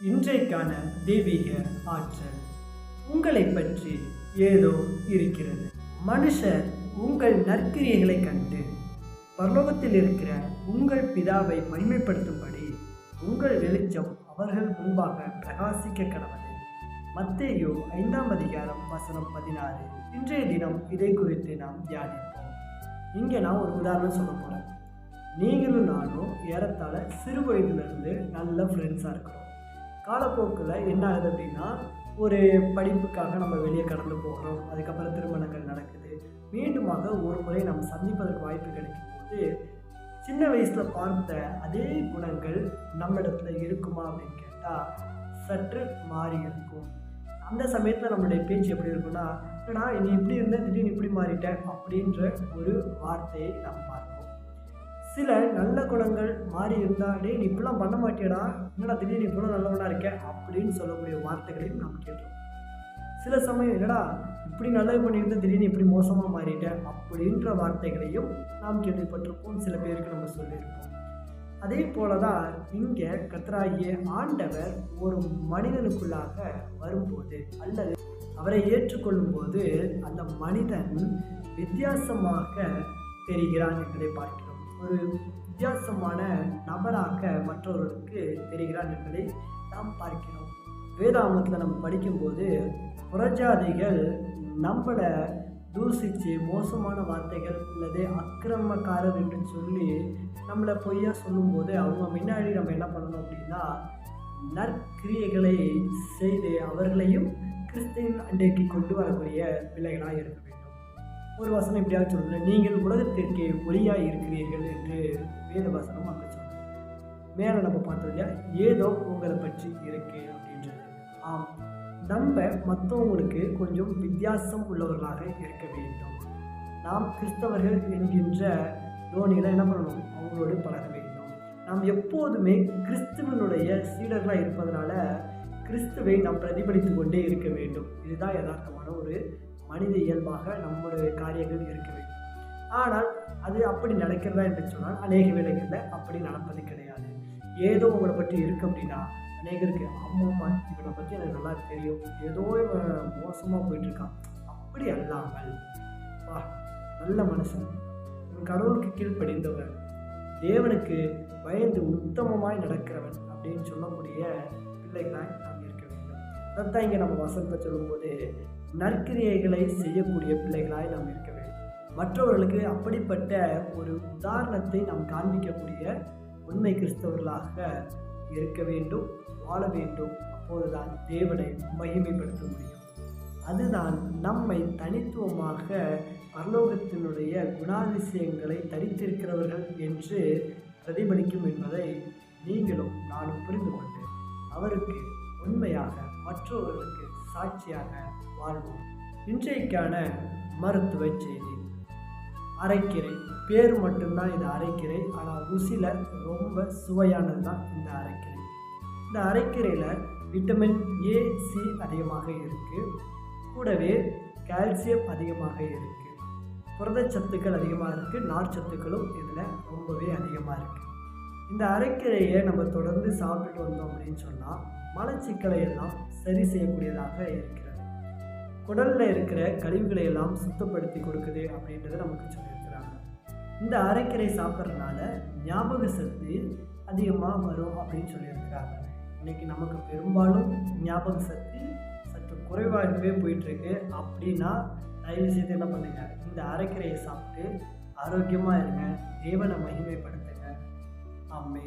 இன்றைக்கான தெய்வீக ஆற்றல். உங்களை பற்றி ஏதோ இருக்கிறது. மனுஷர் உங்கள் நற்கிரியைகளை கண்டு பரலோகத்தில் இருக்கிற உங்கள் பிதாவை மகிமைப்படுத்தும்படி உங்கள் வெளிச்சம் அவர்கள் முன்பாக பிரகாசிக்க கடவுது மத்தேயோ ஐந்தாம் அதிகாரம் வசனம் பதினாறு. இன்றைய தினம் இதை குறித்து நாம் தியானிப்போம். இங்கே நான் ஒரு உதாரணம் சொல்ல போகிறேன் நீங்களும் நானும் ஏறத்தாழ சிறு வயதுலேருந்து நல்ல ஃப்ரெண்ட்ஸாக இருக்கிறோம். காலப்போக்கில் என்ன ஆகுது அப்படின்னா ஒரு படிப்புக்காக நம்ம வெளியே கடந்து போகிறோம் அதுக்கப்புறம் திருமணங்கள் நடக்குது. மீண்டுமாக ஒரு முறை நம்ம சந்திப்பதற்கு வாய்ப்பு கிடைக்கும் போது சின்ன வயசில் பார்த்த அதே குணங்கள் நம்மிடத்துல இருக்குமா அப்படின்னு கேட்டால் சற்று மாறி இருக்கும். அந்த சமயத்தில் நம்மளுடைய பேச்சு எப்படி இருக்கும்னா ஏன்னா நீ இப்படி இருந்தேன் திடீர்னு இப்படி மாறிட்டேன் அப்படின்ற ஒரு வார்த்தையை நாம் பார்ப்போம். சில நல்ல குணங்கள் மாறி இருந்தால் டே நீ இப்படிலாம் பண்ண மாட்டியடா. என்னடா திடீர்னு இவ்வளோ நல்லவனாக இருக்க? அப்படின்னு சொல்லக்கூடிய வார்த்தைகளையும் நாம் கேட்டோம். சில சமயம் என்னடா இப்படி நல்லது பண்ணியிருந்தால் திடீர்னு இப்படி மோசமாக மாறிட்டேன் அப்படின்ற வார்த்தைகளையும் நாம் கேள்விப்பட்டிருப்போம். சில பேருக்கு நம்ம சொல்லியிருப்போம். அதே போல தான் இங்கே கத்ராகிய ஆண்டவர் ஒரு மனிதனுக்குள்ளாக வரும்போது அல்லது அவரை ஏற்றுக்கொள்ளும் போது அந்த மனிதன் வித்தியாசமாக தெரிகிறான் என்பதை பார்க்கிறோம். ஒரு வித்தியாசமான நபராக மற்றவர்களுக்கு தெரிகிறான் என்பதை நாம் பார்க்கிறோம். வேதாமத்தில் நம்ம படிக்கும்போது புறஜாதிகள் நம்மளை தூசித்து மோசமான வார்த்தைகள் அல்லது அக்கிரமக்காரர் என்று சொல்லி நம்மளை பொய்யா சொல்லும்போது அவங்க முன்னாடி நம்ம என்ன பண்ணணும் அப்படின்னா நற்கிரியைகளை செய்து அவர்களையும் கிறிஸ்தின் அண்டைக்கு கொண்டு வரக்கூடிய பிள்ளைகளாக இருக்க வேண்டும். ஒரு வசனம் இப்படியாக சொல்லுது. நீங்கள் உலகத்திற்கு ஒளியாக இருக்கிறீர்கள் என்று வேத வசனம் அங்கே சொல்லுது. மேலே நம்ம பார்த்தோம் இல்லையா? ஏதோ உங்களை பற்றி இருக்கு அப்படின்றது ஆம். நம்ம மற்றவங்களுக்கு கொஞ்சம் வித்தியாசம் உள்ளவர்களாக இருக்க வேண்டும். நாம் கிறிஸ்தவர்கள் என்கின்ற தோனியில் என்ன பண்ணணும்? அவங்களோடு பழக வேண்டும். நாம் எப்போதுமே கிறிஸ்துவனுடைய சீடர்களாக இருப்பதனால கிறிஸ்துவை நாம் பிரதிபலித்து கொண்டே இருக்க வேண்டும். இதுதான் யதார்த்தமான ஒரு மனித இயல்பாக நம்முடைய காரியங்கள் இருக்க வேண்டும். ஆனால் அது அப்படி நடக்கிறதா என்று சொன்னால் அநேக வேலைகளில் அப்படி நடப்பது கிடையாது. ஏதோ உங்களை பற்றி இருக்கு அப்படின்னா அநேகருக்கு அம்மா இவனை பற்றி எனக்கு நல்லா தெரியும். ஏதோ மோசமாக போயிட்டுருக்கான். அப்படி அல்லாமல் வா நல்ல மனுஷன். இவன் கடவுளுக்கு கீழ்ப்படிந்தவன். தேவனுக்கு பயந்து உத்தமமாய் நடக்கிறவன் அப்படின்னு சொல்லக்கூடிய பிள்ளைகளாய் நாம் இருக்க வேண்டும். அதைத்தான் இங்கே நம்ம வசனத்தை சொல்லும்போது நற்கிரியைகளை செய்யக்கூடிய பிள்ளைகளாய் நாம் இருக்க வேண்டும். மற்றவர்களுக்கு அப்படிப்பட்ட ஒரு உதாரணத்தை நாம் காண்பிக்கக்கூடிய உண்மை கிறிஸ்தவர்களாக இருக்க வேண்டும் வாழ வேண்டும். அப்போதுதான் தேவனை மகிமைப்படுத்த முடியும். அதுதான் நம்மை தனித்துவமாக பரலோகத்தினுடைய குணாதிசயங்களை தரித்திருக்கிறவர்கள் என்று பிரதிபலிக்கும் என்பதை நீங்களும் நானும் புரிந்து கொண்டு அவருக்கு உண்மையாக மற்றவர்களுக்கு சாட்சியாக வாழ்வோம். இன்றைக்கான மருத்துவ செய்தி. அரைக்கீரை. பேர் மட்டும்தான் இது அரைக்கீரை. ஆனால் ருசியில் ரொம்ப சுவையானது தான் இந்த அரைக்கீரை. இந்த அரைக்கீரையில் விட்டமின் ஏ சி அதிகமாக இருக்குது கூடவே கால்சியம் அதிகமாக இருக்குது புரதச்சத்துக்கள் அதிகமாக இருக்குது நார்ச்சத்துக்களும் இதில் ரொம்பவே அதிகமாக இருக்குது இந்த அரைக்கீரையை நம்ம தொடர்ந்து சாப்பிட்டுட்டு வந்தோம் அப்படின்னு சொன்னால் மலச்சிக்கலை எல்லாம் சரி செய்யக்கூடியதாக இருக்கிறது. குடலில் இருக்கிற கழிவுகளை எல்லாம் சுத்தப்படுத்தி கொடுக்குது அப்படின்றத நமக்கு சொல்லியிருக்கிறாங்க. இந்த அரைக்கீரை சாப்பிட்றதுனால ஞாபக சக்தி அதிகமாக வரும் அப்படின்னு சொல்லியிருக்கிறாங்க. இன்னைக்கு நமக்கு பெரும்பாலும் ஞாபக சக்தி சற்று குறைவாகவே போயிட்டுருக்கு. அப்படின்னா தயவு செய்து என்ன பண்ணுங்கள் இந்த அரைக்கீரையை சாப்பிட்டு ஆரோக்கியமாக இருங்க தேவனை மகிமைப்படுத்துங்க. ஆமே